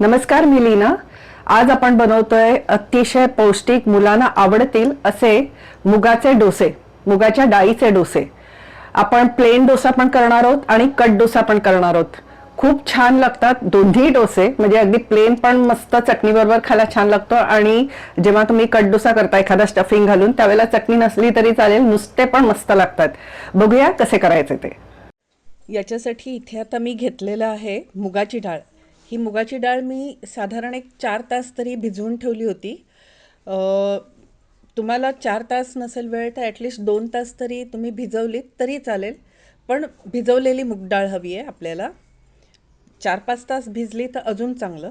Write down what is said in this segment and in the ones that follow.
नमस्कार मी लीना. आज आपण बनवतोय अतिशय पौष्टिक मुलांना आवडतील असे मुगाचे डोसे मुगाच्या डाळीचे डोसे. आपण प्लेन डोसा पण करणार आहोत आणि कट डोसा पण करणार आहोत. खूप छान लागतात दोन्ही डोसे म्हणजे अगदी प्लेन पण मस्त चटणी बरोबर खायला छान लागतो आणि जेव्हा तुम्ही कट डोसा करता एखादा स्टफिंग घालून त्यावेळेला चटणी नसली तरी चालेल नुसते पण मस्त लागतात. बघूया कसे करायचे ते. याच्यासाठी इथे आता मी घेतलेलं आहे मुगाची डाळ. ही मुगाची डाळ मी साधारण एक चार तास तरी भिजवून ठेवली होती. तुम्हाला चार तास नसेल वेळ तर ॲटलिस्ट दोन तास तरी तुम्ही भिजवलीत तरी चालेल. पण भिजवलेली मूग डाळ हवी आहे आपल्याला. चार पाच तास भिजली तर अजून चांगलं.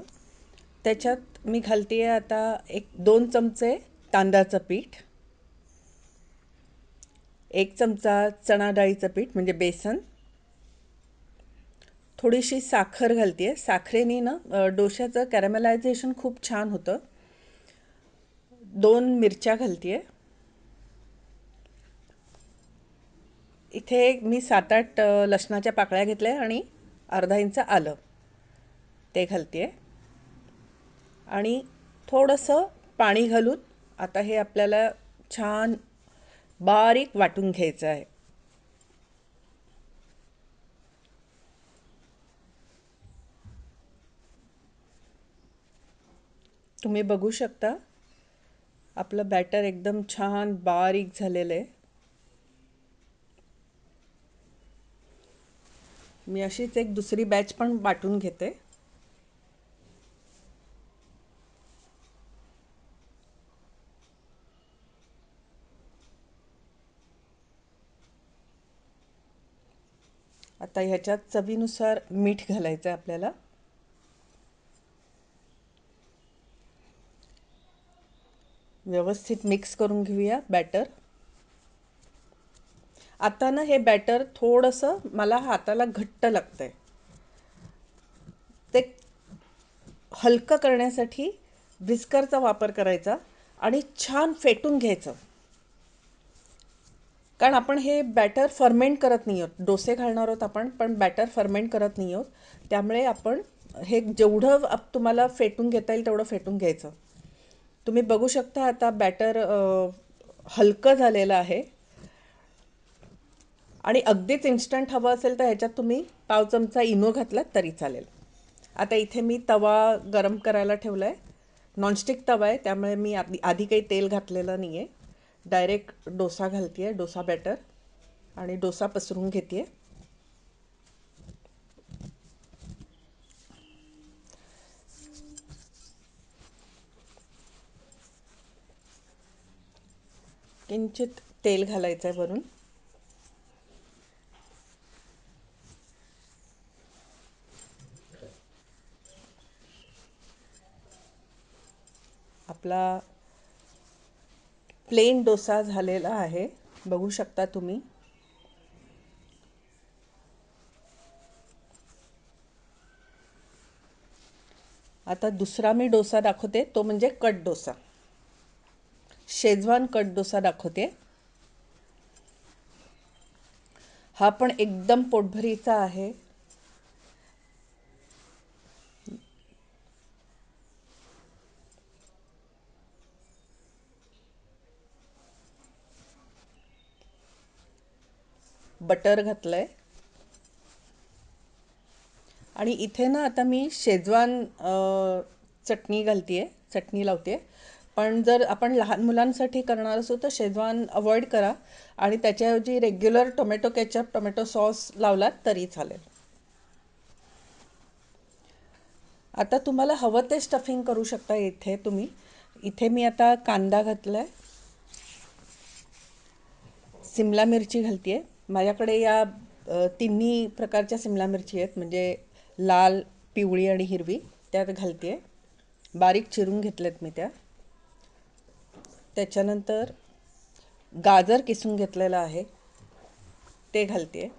त्याच्यात मी घालते आहे आता एक दोन चमचे तांदळाचं पीठ. एक चमचा चणा डाळीचं पीठ म्हणजे बेसन. थोडीशी साखर घालते साखरेने ना डोश्याचं कॅरमलायझेशन खूप छान होतं. दोन मिरच्या घालते इथे मी सात आठ लसणाच्या पाकळ्या घेतल्या आणि अर्धा इंच आलं. ते घालते आणि थोडंसं पाणी घालून आता हे आपल्याला छान बारीक वाटून घ्यायचं आहे. तुम्ही बघू शकता. आपलं बॅटर एकदम छान बारीक झालेलं आहे. मी अशीच एक दुसरी बॅच पण वाटून घेते. आता ह्याच्यात चवीनुसार मीठ घालायचं आहे आपल्याला. व्यवस्थित मिक्स करून घेऊया बॅटर आता ना हे बॅटर थोडंसं मला हाताला घट्ट लागतं आहे ते हलकं करण्यासाठी विस्करचा वापर करायचा आणि छान फेटून घ्यायचं. कारण आपण हे बॅटर फर्मेंट करत नाही आहोत. डोसे घालणार आहोत आपण पण बॅटर फर्मेंट करत नाही आहोत. त्यामुळे आपण हे जेवढं तुम्हाला फेटून घेता येईल तेवढं फेटून घ्यायचं. तुम्ही बघू शकता आता बॅटर हलकं झालेलं आहे. आणि अगदीच इन्स्टंट हवं असेल तर ह्याच्यात तुम्ही पाव चमचा इनो घातलात तरी चालेल. आता इथे मी तवा गरम करायला ठेवला आहे नॉनस्टिक तवा आहे त्यामुळे मी आधी आधी काही तेल घातलेलं नाही आहे डायरेक्ट डोसा घालते आहे डोसा बॅटर आणि डोसा पसरून घेते आहे किंचित तेल घालायचं आहे वरून. आपला प्लेन डोसा झालेला आहे. बघू शकता तुम्ही. आता दुसरा मी डोसा दाखवते तो म्हणजे cut dosa. Schezwan cut dosa दाखवते. हा पण एकदम पोटभरीचा आहे. बटर घातलंय. आणि इथे ना आता मी शेजवान चटणी घालते आहे चटणी लावते पण जर आपण लहान मुलांसाठी करणार असू तर शेजवान अवॉइड करा आणि त्याच्याऐवजी regular tomato ketchup tomato sauce लावलात तरी चालेल. आता तुम्हाला हवं ते स्टफिंग करू शकता इथे तुम्ही. इथे मी आता कांदा घातला आहे सिमला मिरची घालते आहे माझ्याकडे या तिन्ही प्रकारच्या सिमला मिरची आहेत. म्हणजे लाल पिवळी आणि हिरवी. त्यात घालते आहे बारीक चिरून घेतल्यात मी त्या. त्याच्यानंतर गाजर किसून घेतलेलं आहे. ते घालते. आहे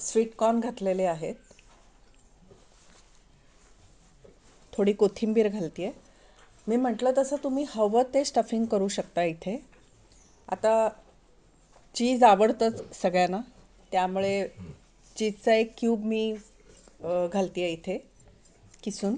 स्वीट कॉर्न घातलेले आहेत. थोडी कोथिंबीर घालते. मी म्हटलं तसं तुम्ही हवं ते स्टफिंग करू शकता इथे. आता चीज आवडतंच सगळ्यांना. त्यामुळे चीजचा एक क्यूब मी घालते आहे इथे किसून.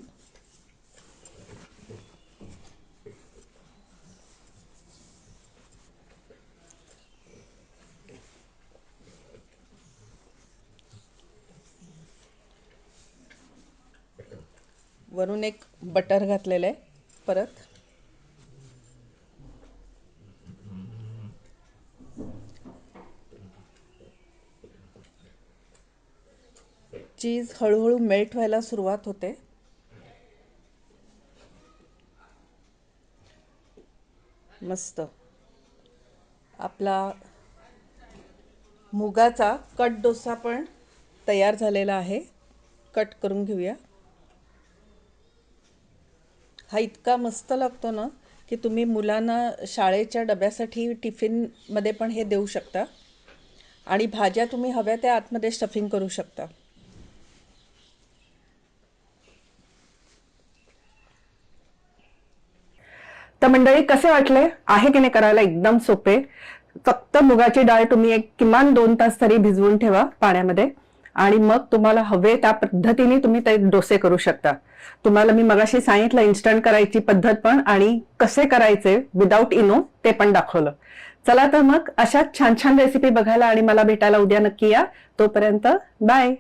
वरून एक बटर घातलेलं आहे परत. चीज हळूहळू मेल्ट व्हायला सुरुवात होते. मस्त. आपला मुगाचा कट डोसा पण तयार झालेला आहे. कट करून घेऊया. हा इतका मस्त लागतो ना की तुम्ही मुलांना शाळेच्या डब्यासाठी टिफिनमध्ये पण हे देऊ शकता. आणि भाज्या तुम्ही हव्या त्या आतमध्ये स्टफिंग करू शकता. तर मंडळी कसे वाटले? आहे की नाही करायला एकदम सोपे? फक्त मुगाची डाळ तुम्ही एक किमान दोन तास तरी भिजवून ठेवा पाण्यामध्ये. आणि मग तुम्हाला हवे त्या पद्धतीने तुम्ही ते डोसे करू शकता. तुम्हाला मी मगाशी सांगितलं इन्स्टंट करायची पद्धत पण आणि कसे करायचे विदाऊट इनो ते पण दाखवलं. चला तर मग अशाच छान छान रेसिपी बघायला आणि मला भेटायला उद्या नक्की या. तोपर्यंत बाय